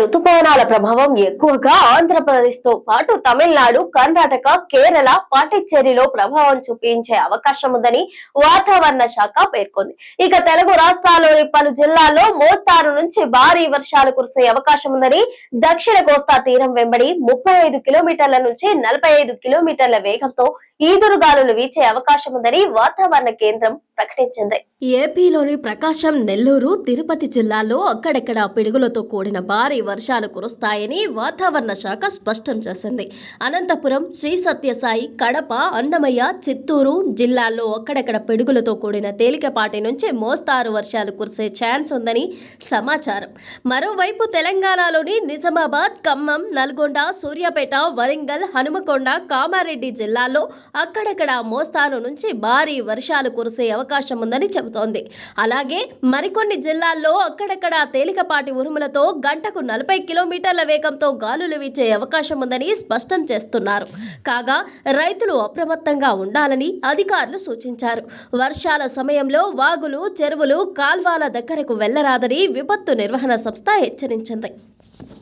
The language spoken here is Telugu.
రుతుపవనాల ప్రభావం ఎక్కువగా ఆంధ్రప్రదేశ్తో పాటు తమిళనాడు కర్ణాటక కేరళ పాండిచ్చేరిలో ప్రభావం చూపించే అవకాశం ఉందని వాతావరణ శాఖ పేర్కొంది. ఇక తెలుగు రాష్ట్రాల్లోని పలు జిల్లాల్లో మోస్తారు నుంచి భారీ వర్షాలు కురిసే అవకాశం ఉందని దక్షిణ కోస్తా తీరం వెంబడి ముప్పై ఐదు కిలోమీటర్ల నుంచి నలభై ఐదు కిలోమీటర్ల వేగంతో ఈదురుగాలులు వీచే అవకాశం ఉందని వాతావరణ కేంద్రం ప్రకటించింది. ఏపీలోని ప్రకాశం నెల్లూరు తిరుపతి జిల్లాల్లో అక్కడక్కడ పిడుగులతో కూడిన భారీ వర్షాలు కురుస్తాయని వాతావరణ శాఖ స్పష్టం చేసింది. అనంతపురం శ్రీ సత్యసాయి కడప అన్నమయ్య చిత్తూరు జిల్లాల్లో అక్కడక్కడ పిడుగులతో కూడిన తేలికపాటి నుంచి మోస్తారు వర్షాలు కురిసే ఛాన్స్ ఉందని సమాచారం. మరోవైపు తెలంగాణలోని నిజామాబాద్ ఖమ్మం నల్గొండ సూర్యాపేట వరంగల్ హనుమకొండ కామారెడ్డి జిల్లాల్లో అక్కడక్కడ మోస్తారు నుంచి భారీ వర్షాలు కురిసే అవకాశం ఉందని చెబుతోంది. అలాగే మరికొన్ని జిల్లాల్లో అక్కడక్కడ తేలికపాటి ఉరుములతో గంటకు నలభై కిలోమీటర్ల వేగంతో గాలులు వీచే అవకాశం ఉందని స్పష్టం చేస్తున్నారు. కాగా రైతులు అప్రమత్తంగా ఉండాలని అధికారులు సూచించారు. వర్షాల సమయంలో వాగులు చెరువులు కాల్వాల దగ్గరకు వెళ్ళరాదని విపత్తు నిర్వహణ సంస్థ హెచ్చరించింది.